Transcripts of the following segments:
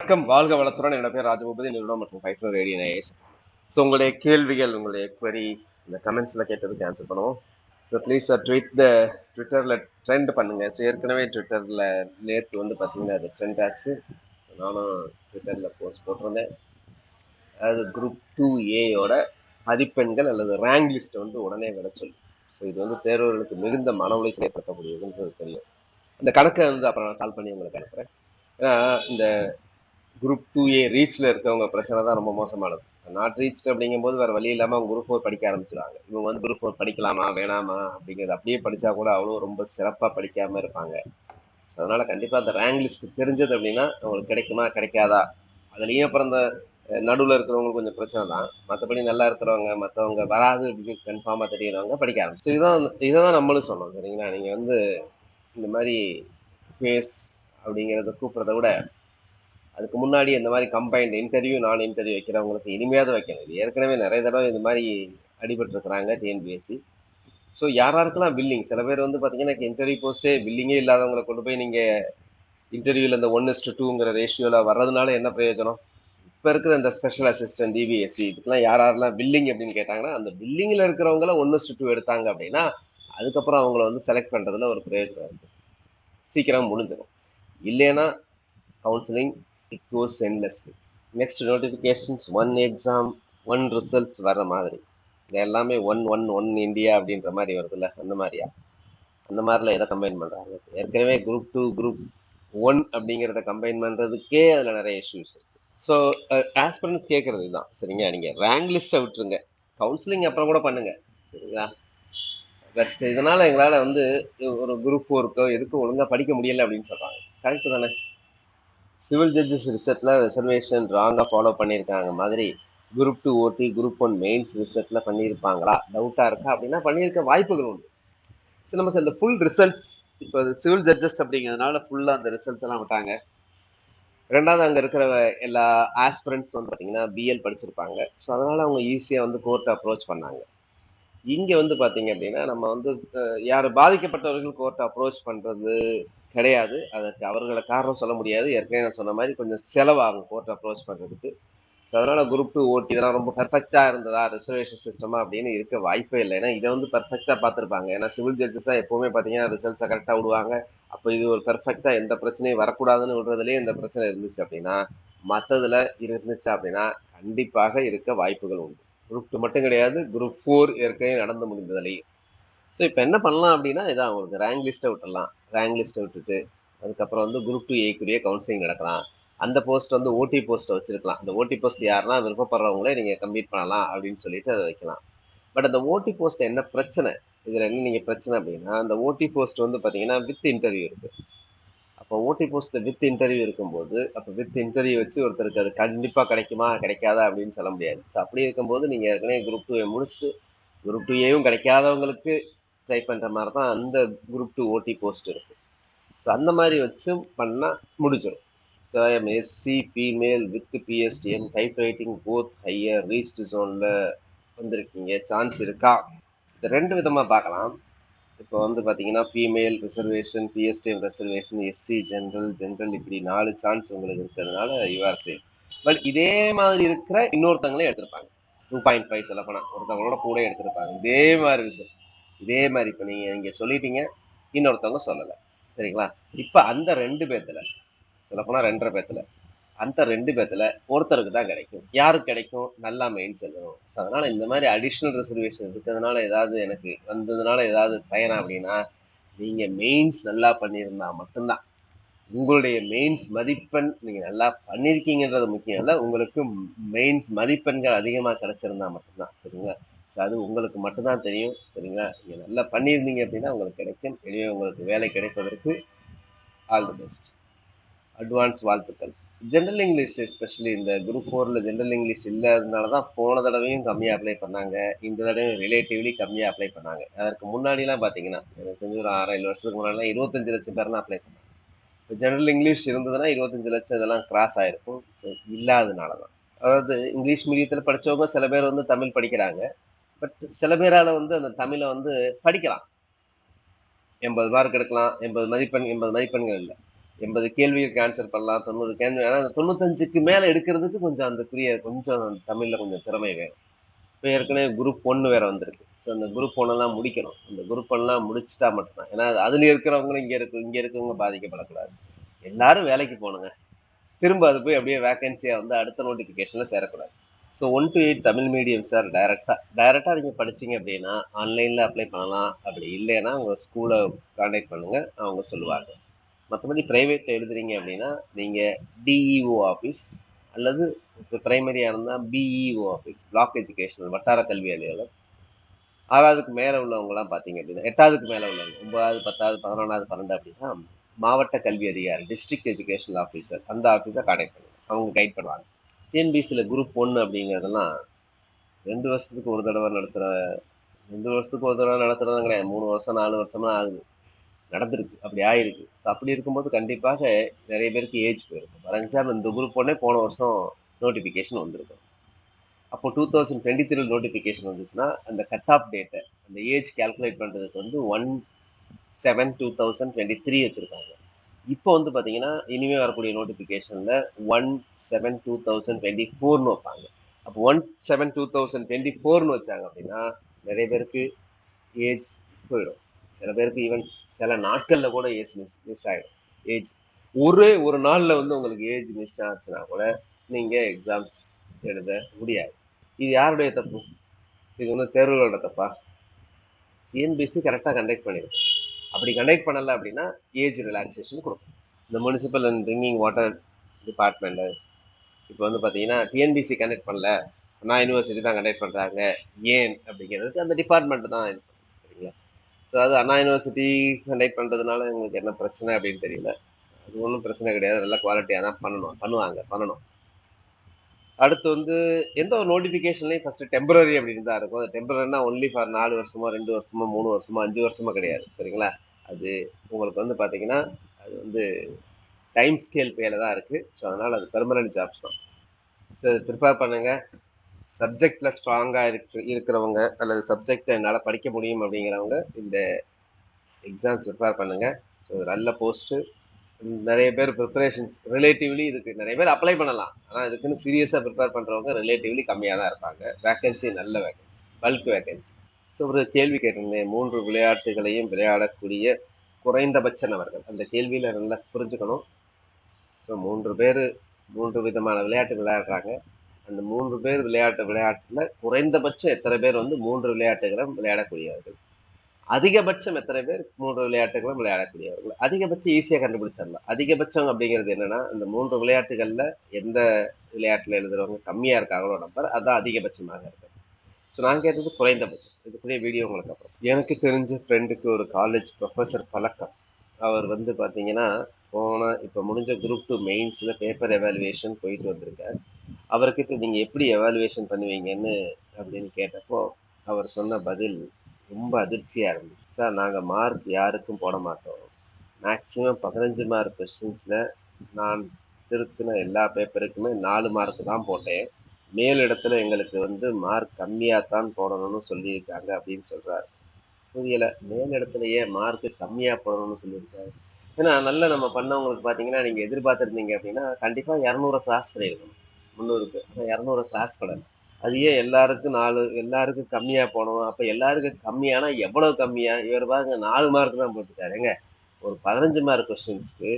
வணக்கம். வாழ்க வளத்துடன். என்னோட பேர் ராஜபூபதி நிறுவனம் மற்றும் five four radio nice so உங்களுடைய கேள்விகள் உங்களுடைய எக்வரி இந்த கமெண்ட்ஸில் கேட்டதுக்கு ஆன்சர் பண்ணுவோம். ஸோ ப்ளீஸ் ட்வீட் த ட்விட்டரில் ட்ரெண்ட் பண்ணுங்கள் ஸோ ஏற்கனவே ட்விட்டரில் நேற்று வந்து பார்த்தீங்கன்னா அது ட்ரெண்ட் ஆச்சு. நானும் ட்விட்டரில் போஸ்ட் போட்டிருந்தேன். அது குரூப் டூ ஏயோட மதிப்பெண்கள் அல்லது ரேங்க் லிஸ்ட்டை வந்து உடனே விட ஸோ இது வந்து தேர்வர்களுக்கு மிகுந்த மன உளைச்சல் ஏற்படுத்தக்கூடியதுன்றது தெரியும். அந்த கணக்கை வந்து அப்புறம் நான் சால்வ் பண்ணி உங்களுக்கு அனுப்புகிறேன் ஏன்னா இந்த குரூப் டூ ஏ ரீச்ல இருக்கவங்க பிரச்சனை தான் ரொம்ப மோசமானது. நாட் ரீச் அப்படிங்கும்போது வேற வழி இல்லாம அவங்க குரூப் ஃபோர் படிக்க ஆரம்பிச்சிடுவாங்க இவங்க வந்து குரூப் ஃபோர் படிக்கலாமா வேணாமா அப்படிங்கிறது அப்படியே படிச்சா கூட அவ்வளோ ரொம்ப சிறப்பா படிக்காம இருப்பாங்க. ஸோ அதனால கண்டிப்பா அந்த ரேங்க் லிஸ்ட் தெரிஞ்சது அப்படின்னா அவங்களுக்கு கிடைக்குமா கிடைக்காதா? அதுலயும் அப்புறம் இந்த நடுவில் இருக்கிறவங்களுக்கு கொஞ்சம் பிரச்சனை தான். மற்றபடி நல்லா இருக்கிறவங்க மற்றவங்க வராது அப்படின்னு கன்ஃபார்மாக தெரியறவங்க படிக்க ஆரம்பிச்சு. இதுதான் இதை தான் நம்மளும் சொன்னோம் சரிங்களா? நீங்கள் வந்து இந்த மாதிரி ஃபேஸ் அப்படிங்கிறத கூப்பிட்றத விட அதுக்கு முன்னாடி இந்த மாதிரி கம்பைன்ட் இன்டர்வியூ நான் இன்டர்வியூ வைக்கிறவங்களுக்கு இனிமையாவது வைக்கணும். இது ஏற்கனவே நிறைய தடவை இந்த மாதிரி அடிபட்டுருக்குறாங்க டிஎன்பிஎஸ்சி ஸோ யாராருக்கெல்லாம் பில்லிங் சில பேர் வந்து பார்த்தீங்கன்னா இன்டர்வியூ போஸ்ட்டே பில்லிங்கே இல்லாதவங்களை கொண்டு போய் நீங்கள் இன்டர்வியூவில் இந்த ஒன் இஸ்டு டூங்கிற ரேஷியோவில் வர்றதுனால என்ன பிரயோஜனம்? இப்போ இருக்கிற இந்த ஸ்பெஷல் அசிஸ்டன்ட் டிபிஎஸ்சி இதுக்கெல்லாம் யார் யாரெல்லாம் பில்லிங் அப்படின்னு கேட்டாங்கன்னா அந்த பில்லிங்கில் இருக்கிறவங்கள ஒன் இஸ்டு டூ எடுத்தாங்க அப்படின்னா அதுக்கப்புறம் அவங்கள வந்து செலக்ட் பண்ணுறதுல ஒரு பிரயோஜனம் இருக்குது சீக்கிரம் முடிஞ்சிடும். இல்லைன்னா counselling it goes endlessly next notifications one exam one results வர மாதிரி. இது எல்லாமே ஒன் ஒன் ஒன் இந்தியா அப்படின்ற மாதிரி வருதுல்ல அந்த மாதிரியா? அந்த மாதிரிலாம் எதை கம்பைன் பண்ணுறாங்க ஏற்கனவே குரூப் டூ குரூப் ஒன் அப்படிங்கிறத கம்பைன் பண்ணுறதுக்கே அதில் நிறைய இஷ்யூஸ் இருக்குது ஸோ ஆஸ்பிரன்ஸ் கேட்குறது தான் சரிங்க நீங்கள் ரேங்க் லிஸ்ட்டை விட்டுருங்க. கவுன்சிலிங் அப்புறம் கூட பண்ணுங்க. சரிங்களா? பட் இதனால் எங்களால் வந்து ஒரு குரூப் ஃபோருக்கோ எதுக்கும் ஒழுங்காக படிக்க முடியல அப்படின்னு சொல்கிறாங்க கரெக்டு தானே? சிவில் ஜட்ஜஸ் ரிசல்ட்ல ரிசர்வேஷன் ராங்காக ஃபாலோ பண்ணியிருக்காங்க. மாதிரி குரூப் டூ ஓடி குரூப் ஒன் மெயின்ஸ் ரிசல்ட்டில் பண்ணியிருப்பாங்களா? டவுட்டாக இருக்கா? அப்படின்னா பண்ணியிருக்க வாய்ப்புகள் உண்டு. ஸோ நமக்கு அந்த ஃபுல் ரிசல்ட்ஸ் இப்போ சிவில் ஜட்ஜஸ் அப்படிங்கிறதுனால ஃபுல்லாக அந்த ரிசல்ட்ஸ் எல்லாம் விட்டாங்க. ரெண்டாவது அங்கே இருக்கிற எல்லா ஆஸ்பிரண்ட்ஸ் வந்து பார்த்தீங்கன்னா பிஎல் படிச்சிருப்பாங்க. ஸோ அதனால அவங்க ஈஸியாக வந்து கோர்ட்டை அப்ரோச் பண்ணாங்க. இங்கே வந்து பார்த்தீங்க அப்படின்னா நம்ம வந்து யார் பாதிக்கப்பட்டவர்கள் கோர்ட்டை அப்ரோச் பண்ணுறது கிடையாது. அதற்கு அவர்களை காரணம் சொல்ல முடியாது. ஏற்கனவே நான் சொன்ன மாதிரி கொஞ்சம் செலவாகும் கோர்ட் அப்ரோச் பண்ணுறதுக்கு ஸோ அதனால குரூப் டூ ஓட்டி இதெல்லாம் ரொம்ப பெர்ஃபெக்டாக இருந்ததா? ரிசர்வேஷன் சிஸ்டமா அப்படின்னு இருக்க வாய்ப்பே இல்லை. ஏன்னா இதை வந்து பெர்ஃபெக்டாக பார்த்துருப்பாங்க. ஏன்னா சிவில் ஜட்ஜஸ் தான் எப்பவுமே பார்த்தீங்கன்னா ரிசல்ட்ஸை கரெக்டாக விடுவாங்க. அப்போ இது ஒரு பெர்ஃபெக்டாக எந்த பிரச்சனையும் வரக்கூடாதுன்னு விடுறதுலேயே இந்த பிரச்சனை இருந்துச்சு அப்படின்னா மற்றதுல இருந்துச்சு அப்படின்னா கண்டிப்பாக இருக்க வாய்ப்புகள் உண்டு. குரூப் டூ மட்டும் கிடையாது. குரூப் ஃபோர் ஏற்கனவே நடந்து முடிந்ததுலேயும். ஸோ இப்போ என்ன பண்ணலாம் அப்படின்னா இதான் உங்களுக்கு ரேங்க் லிஸ்ட்டை விட்டுடலாம். ரேங்க் லிஸ்ட்டை விட்டுட்டு அதுக்கப்புறம் வந்து குரூப் டூ ஏக்குரிய கவுன்சிலிங் நடக்கலாம். அந்த போஸ்ட் வந்து ஓடி போஸ்ட்டை வச்சிருக்கலாம். அந்த ஓடி போஸ்ட் யாருன்னா விருப்பப்படுறவங்களே நீங்கள் கம்ப்ளீட் பண்ணலாம் அப்படின்னு சொல்லிட்டு அதை வைக்கலாம். பட் அந்த ஓடி போஸ்ட் என்ன பிரச்சனை? இதில் என்ன நீங்கள் பிரச்சனை அப்படின்னா அந்த ஓடி போஸ்ட் வந்து பார்த்தீங்கன்னா வித் இன்டர்வியூ இருக்கு. அப்போ ஓடி போஸ்ட் வித் இன்டர்வியூ இருக்கும்போது அப்போ வித் இன்டர்வியூ வச்சு ஒருத்தருக்கு அது கண்டிப்பாக கிடைக்குமா கிடைக்காதா அப்படின்னு சொல்ல முடியாது. ஸோ அப்படி இருக்கும்போது நீங்கள் ஏற்கனவே குரூப் டூ முடிச்சுட்டு குரூப் டூ ஏவும் கிடைக்காதவங்களுக்கு ட்ரை பண்ணுற மாதிரி தான் அந்த குரூப் டூ ஓடி போஸ்ட் இருக்கு. ஸோ அந்த மாதிரி வச்சு பண்ணால் முடிஞ்சிடும். So I'm SC female with PSTM type writing both higher reached ஜோனில் வந்திருக்கீங்க. சான்ஸ் இருக்கா? இது ரெண்டு விதமாக பார்க்கலாம். இப்போ வந்து பார்த்தீங்கன்னா female reservation PSTM reservation SC general general இப்படி நாலு சான்ஸ் உங்களுக்கு இருக்கிறதுனால யூஆர் சேஃப் பட் இதே மாதிரி இருக்கிற இன்னொருத்தங்களே எடுத்திருப்பாங்க. டூ பாயிண்ட் ஃபைவ் சொல்ல போனால் ஒருத்தவங்களோட கூட எடுத்திருப்பாங்க. இதே மாதிரி விஷயம். இதே மாதிரி இப்போ நீங்கள் இங்கே சொல்லிட்டீங்க இன்னொருத்தவங்க சொல்லலை. சரிங்களா? இப்போ அந்த ரெண்டு பேர்த்தில் சொல்லப்போனால் ரெண்டரை பேர்த்தில் அந்த ரெண்டு பேர்த்தில் ஒருத்தருக்கு தான் கிடைக்கும். யாருக்கு கிடைக்கும்? நல்லா மெயின் செல்லணும் ஸோ அதனால் இந்த மாதிரி அடிஷ்னல் ரிசர்வேஷன் இருக்கிறதுனால ஏதாவது எனக்கு வந்ததுனால ஏதாவது பயனா அப்படின்னா நீங்கள் மெயின்ஸ் நல்லா பண்ணியிருந்தா மட்டும்தான். உங்களுடைய மெயின்ஸ் மதிப்பெண் நீங்கள் நல்லா பண்ணியிருக்கீங்கன்றது முக்கியம் இல்லை. உங்களுக்கு மெயின்ஸ் மதிப்பெண்கள் அதிகமாக கிடைச்சிருந்தா மட்டும்தான். சரிங்களா? அது உங்களுக்கு மட்டும்தான் தெரியும் சரிங்களா? நீங்கள் நல்லா பண்ணியிருந்தீங்க அப்படின்னா உங்களுக்கு கிடைக்கும். எனவே உங்களுக்கு வேலை கிடைப்பதற்கு ஆல் தி பெஸ்ட் அட்வான்ஸ் வாழ்த்துக்கள். ஜென்ரல் இங்கிலீஷ் எஸ்பெஷலி இந்த குரூப் ஃபோரில் ஜென்ரல் இங்கிலீஷ் இல்லாததுனால தான் போன தடவையும் கம்மியாக அப்ளை பண்ணாங்க. இந்த தடவையும் ரிலேட்டிவ்லி கம்மியாக அப்ளை பண்ணாங்க. அதற்கு முன்னாடிலாம் பார்த்தீங்கன்னா எனக்கு தெரிஞ்சு ஒரு ஆறு ஏழு வருஷத்துக்கு முன்னாடிலாம் இருபத்தஞ்சு லட்சம் பேர்லாம் அப்ளை பண்ணாங்க. இப்போ ஜென்ரல் இங்கிலீஷ் இருந்ததுன்னா இருபத்தஞ்சு லட்சம் இதெல்லாம் கிராஸ் ஆகிருக்கும் ஸோ இல்லாதனால தான். அதாவது இங்கிலீஷ் மீடியத்தில் படிச்சவங்க சில பேர் வந்து தமிழ் படிக்கிறாங்க. பட் சில பேரால வந்து அந்த தமிழை வந்து படிக்கலாம். எண்பது மார்க் எடுக்கலாம். எண்பது மதிப்பெண் எண்பது மதிப்பெண்கள் இல்லை. எண்பது கேள்விக்கு ஆன்சர் பண்ணலாம். தொண்ணூறு கேள்வி ஆனால் அந்த தொண்ணூத்தஞ்சுக்கு மேல எடுக்கிறதுக்கு கொஞ்சம் அந்த குறிய கொஞ்சம் தமிழ்ல கொஞ்சம் திறமை வேணும். இப்போ ஏற்கனவே குரூப் ஒன்று வேற வந்திருக்கு. ஸோ அந்த குரூப் ஒன்னெல்லாம் முடிக்கணும். அந்த குரூப் ஒன்னெல்லாம் முடிச்சிட்டா மட்டும்தான். ஏன்னா அதுல இருக்கிறவங்களும் இங்க இருக்கு இங்க இருக்கவங்க பாதிக்கப்படக்கூடாது. எல்லாரும் வேலைக்கு போகணுங்க. திரும்ப அது போய் அப்படியே வேகன்சியா வந்து அடுத்த நோட்டிஃபிகேஷன்ல சேரக்கூடாது. So one two eight Tamil medium sir டைரெக்டாக டைரெக்டாக நீங்கள் படிச்சீங்க அப்படின்னா ஆன்லைனில் அப்ளை பண்ணலாம். அப்படி இல்லைன்னா உங்கள் ஸ்கூலை கான்டாக்ட் பண்ணுங்க. அவங்க சொல்லுவாங்க. மற்றபடி ப்ரைவேட்டில் எழுதுறீங்க அப்படின்னா நீங்கள் டிஇஓ ஆஃபீஸ் அல்லது இப்போ பிரைமரியா இருந்தால் பிஇஓ ஆஃபீஸ் பிளாக் எஜுகேஷனல் வட்டார கல்வி அலுவலர் ஆறாவதுக்கு மேலே உள்ளவங்கலாம் பார்த்தீங்க அப்படின்னா எட்டாவதுக்கு மேலே உள்ளவங்க ஒன்பதாவது பத்தாவது பதினொன்றாவது பன்னெண்டு அப்படின்னா மாவட்ட கல்வி அதிகாரி டிஸ்ட்ரிக்ட் எஜுகேஷனல் ஆஃபீஸர் அந்த ஆஃபீஸை கான்டாக்ட் பண்ணுங்க. அவங்க கைட் பண்ணுவாங்க. டிஎன்பிசியில் குரூப் ஒன்று அப்படிங்கிறதெல்லாம் ரெண்டு வருஷத்துக்கு ஒரு தடவை நடத்துகிற ரெண்டு வருஷத்துக்கு ஒரு தடவை நடத்துகிறதா கிடையாது மூணு வருஷம் நாலு வருஷம்லாம் ஆகுது. நடந்திருக்கு. அப்படி ஆயிருக்கு. ஸோ அப்படி இருக்கும்போது கண்டிப்பாக நிறைய பேருக்கு ஏஜ் போயிருக்கும். ஃபார் இந்த குரூப் ஒன்னே போன வருஷம் நோட்டிஃபிகேஷன் வந்திருக்கும் அப்போ two thousand twenty three notification வந்துச்சுன்னா அந்த கட் ஆஃப் டேட்டை அந்த ஏஜ் கால்குலேட் பண்ணுறதுக்கு வந்து one seven two thousand twenty three வச்சுருக்காங்க. இப்போ வந்து பார்த்தீங்கன்னா இனிமேல் வரக்கூடிய நோட்டிஃபிகேஷனில் one seven two thousand twenty ஃபோர்னு வைப்பாங்க. அப்போ one seven two thousand twenty ஃபோர்னு வச்சாங்க அப்படின்னா நிறைய பேருக்கு ஏஜ் போயிடும். சில பேருக்கு ஈவன் சில நாட்களில் கூட ஏஜ் மிஸ் மிஸ் ஆகிடும் ஏஜ் ஒரே ஒரு நாளில் வந்து உங்களுக்கு ஏஜ் மிஸ் ஆச்சுன்னா கூட நீங்கள் எக்ஸாம்ஸ் எழுத முடியாது. இது யாருடைய தப்பு? இது வந்து தேர்வுகளோட தப்பா? என்பிசி கரெக்டாக கண்டக்ட் பண்ணிருக்கு அப்படி கண்டக்ட் பண்ணலை அப்படின்னா ஏஜ் ரிலாக்ஸேஷன் கொடுக்கும். இந்த municipal and drinking water department இப்போ வந்து பார்த்தீங்கன்னா டிஎன்பிசி கண்டக்ட் பண்ணல. அண்ணா யூனிவர்சிட்டி தான் கண்டக்ட் பண்ணுறாங்க ஏன்? அப்படிங்கிறதுக்கு அந்த டிபார்ட்மெண்ட் தான் சரிங்களா? ஸோ அது அண்ணா யூனிவர்சிட்டி கண்டக்ட் பண்ணுறதுனால எங்களுக்கு என்ன பிரச்சனை அப்படின்னு தெரியல. அது ஒன்றும் பிரச்சனை கிடையாது. நல்ல குவாலிட்டியாக தான் பண்ணணும். பண்ணுவாங்க பண்ணணும். அடுத்து வந்து எந்த ஒரு நோட்டிஃபிகேஷன்லையும் ஃபர்ஸ்ட் டெம்பரரி அப்படின்னு தான் இருக்கும். அது டெம்பரரினா ஒன்லி ஃபார் நாலு வருஷமோ ரெண்டு வருஷமோ மூணு வருஷமோ அஞ்சு வருஷமா கிடையாது. சரிங்களா? அது உங்களுக்கு வந்து பார்த்தீங்கன்னா அது வந்து டைம் ஸ்கேல் பேல தான் இருக்கு. ஸோ அதனால அது பெர்மனன்ட் ஜாப்ஸ் தான். ஸோ அது ப்ரிப்பேர் பண்ணுங்க. சப்ஜெக்டில் ஸ்ட்ராங்காக இருக்கு இருக்கிறவங்க அல்லது சப்ஜெக்ட் என்னால் படிக்க முடியும் அப்படிங்கிறவங்க இந்த எக்ஸாம்ஸ் ப்ரிப்பேர் பண்ணுங்கள் ஸோ நல்ல போஸ்ட்டு நிறைய பேர் ப்ரிப்பரேஷன்ஸ் ரிலேட்டிவ்லி இதுக்கு நிறைய பேர் அப்ளை பண்ணலாம். ஆனால் இதுக்குன்னு சீரியஸாக ப்ரிப்பேர் பண்ணுறவங்க ரிலேட்டிவ்லி கம்மியாக தான் இருப்பாங்க. வேகன்சி நல்ல வேகன்சி பல்க் வேகன்சி ஸோ ஒரு கேள்வி கேட்டிருந்தேன். மூன்று விளையாட்டுகளையும் விளையாடக்கூடிய குறைந்தபட்ச நபர்கள். அந்த கேள்வியில் நல்லா புரிஞ்சுக்கணும். ஸோ மூன்று பேர் மூன்று விதமான விளையாட்டு விளையாடுறாங்க. அந்த மூன்று பேர் விளையாட்டு விளையாட்டில் குறைந்தபட்சம் எத்தனை பேர் வந்து மூன்று விளையாட்டுகளும் விளையாடக்கூடியவர்கள்? அதிகபட்சம் எத்தனை பேர் மூன்று விளையாட்டுகளும் விளையாடக்கூடியவர்கள்? அதிகபட்சம் ஈஸியாக கண்டுபிடிச்சிடலாம். அதிகபட்சம் அப்படிங்கிறது என்னன்னா இந்த மூன்று விளையாட்டுகளில் எந்த விளையாட்டில் எழுதுறவங்க கம்மியாக இருக்காங்களோ நம்பர் அதான் அதிகபட்சமாக இருக்கு. ஸோ நான் கேட்டது குறைந்தபட்சம். இதுக்குரிய வீடியோ உங்களுக்கு அப்புறம். எனக்கு தெரிஞ்ச ஃப்ரெண்டுக்கு ஒரு காலேஜ் ப்ரொஃபஸர் பழக்கம். அவர் வந்து பார்த்தீங்கன்னா போன இப்போ முடிஞ்ச குரூப் டூ மெயின்ஸில் பேப்பர் எவாலுவேஷன் போயிட்டு வந்திருக்கார். அவர்கிட்ட நீங்கள் எப்படி எவாலுவேஷன் பண்ணுவீங்கன்னு அப்படின்னு கேட்டப்போ அவர் சொன்ன பதில் ரொம்ப அதிர்ச்சியாக இருந்துச்சு. சார் நாங்கள் மார்க் யாருக்கும் போட மாட்டோம். மேக்ஸிமம் பதினஞ்சு மார்க் கொஸ்டின்ஸில் நான் திருத்தின எல்லா பேப்பருக்குமே நாலு மார்க் தான் போட்டேன். மேலிடத்துல எங்களுக்கு வந்து மார்க் கம்மியாக தான் போடணும்னு சொல்லியிருக்காங்க அப்படின்னு சொல்கிறாரு மேல் மேலிடத்துலயே மார்க் கம்மியாக போடணும்னு சொல்லியிருக்காரு. ஏன்னா நல்ல நம்ம பண்ணவங்களுக்கு பார்த்தீங்கன்னா நீங்கள் எதிர்பார்த்துருந்தீங்க அப்படின்னா கண்டிப்பாக இரநூறு கிராஸ் பண்ணியிருக்கணும் முந்நூறுக்கு. ஆனால் இரநூறு கிராஸ் பண்ணல அது ஏன் எல்லாருக்கும் நாலு எல்லாருக்கும் கம்மியாக போனோம் அப்போ எல்லாருக்கும் கம்மியானா எவ்வளோ கம்மியாக இவர் பாருங்க நாலு மார்க் தான் போட்டுருக்காருங்க ஒரு பதினஞ்சு மார்க் கொஸ்டின்ஸ்க்கு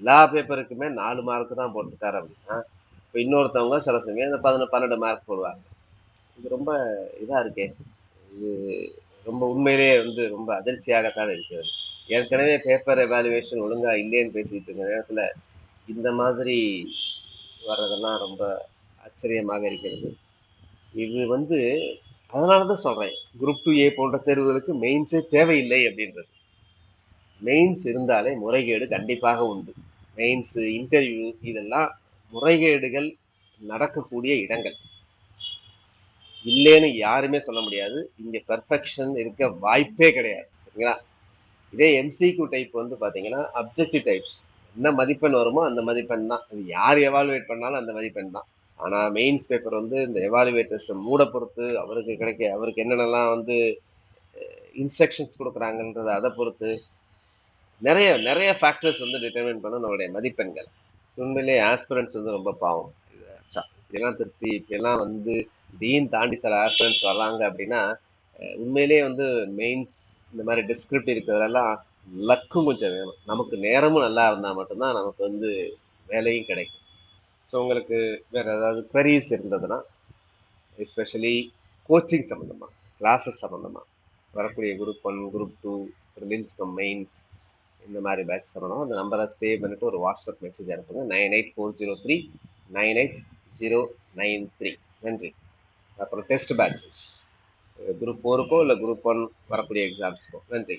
எல்லா பேப்பருக்குமே நாலு மார்க் தான் போட்டிருக்காரு அப்படின்னா இப்போ இன்னொருத்தவங்க சில சமயம் இந்த பதினொன்று பன்னெண்டு மார்க் போடுவாங்க. இது ரொம்ப இதாக இருக்கே. இது ரொம்ப உண்மையிலேயே வந்து ரொம்ப அதிர்ச்சியாகத்தான் இருக்கிறது. ஏற்கனவே பேப்பர் எவாலுவேஷன் ஒழுங்காக இல்லைன்னு பேசிட்டு இருக்க நேரத்தில் இந்த மாதிரி வர்றதெல்லாம் ரொம்ப ஆச்சரியமாக இருக்கிறது. இது வந்து அதனால தான் சொல்றேன். குரூப் டூ ஏ போன்ற தேர்வுகளுக்கு மெயின்ஸே தேவையில்லை அப்படின்றது. மெயின்ஸ் இருந்தாலே முறைகேடு கண்டிப்பாக உண்டு. மெயின்ஸ் இன்டர்வியூ இதெல்லாம் முறைகேடுகள் நடக்கக்கூடிய இடங்கள். இல்லைன்னு யாருமே சொல்ல முடியாது. இங்க பெர்ஃபெக்ஷன் இருக்க வாய்ப்பே கிடையாது. சரிங்களா? இதே எம்சிக்யூ டைப் வந்து பாத்தீங்கன்னா அப்ஜெக்டிவ் டைப்ஸ் என்ன மதிப்பெண் வருமோ அந்த மதிப்பெண் தான். அது யார் எவாலுவேட் பண்ணாலும் அந்த மதிப்பெண் தான். ஆனால் மெயின்ஸ் பேப்பர் வந்து இந்த எவாலுவேட்டர்ஸை மூட பொறுத்து அவருக்கு கிடைக்க அவருக்கு என்னென்னலாம் வந்து இன்ஸ்ட்ரக்ஷன்ஸ் கொடுக்குறாங்கன்றத அதை பொறுத்து நிறைய நிறைய ஃபேக்டர்ஸ் வந்து டிட்டர்மின் பண்ண நம்மளுடைய மதிப்பெண்கள். உண்மையிலேயே ஆஸ்பிரன்ஸ் வந்து ரொம்ப பாவம். இதெல்லாம் திருப்தி இப்பெல்லாம் வந்து டீன் தாண்டி சில ஆஸ்பிரன்ஸ் வர்றாங்க அப்படின்னா உண்மையிலேயே வந்து மெயின்ஸ் இந்த மாதிரி டிஸ்கிரிப்ட் இருக்கிறதெல்லாம் லக்கும் கொஞ்சம் வேணும். நமக்கு நேரமும் நல்லா இருந்தால் மட்டும்தான் நமக்கு வந்து வேலையும் கிடைக்கும். ஸோ உங்களுக்கு வேறு ஏதாவது குவரிஸ் இருந்ததுன்னா எஸ்பெஷலி கோச்சிங் சம்மந்தமாக கிளாஸஸ் சம்மந்தமாக வரக்கூடிய group one group two prelims mains இந்த மாதிரி பேட்ச் சம்மந்தமாக அந்த நம்பரை சேவ் பண்ணிவிட்டு ஒரு வாட்ஸ்அப் மெசேஜ் அனுப்புங்க. Nine eight four zero three nine eight zero nine three நன்றி. அப்புறம் டெஸ்ட் பேட்சஸ் குரூப் ஃபோருக்கோ இல்லை குரூப் ஒன் வரக்கூடிய எக்ஸாம்ஸ்க்கோ நன்றி.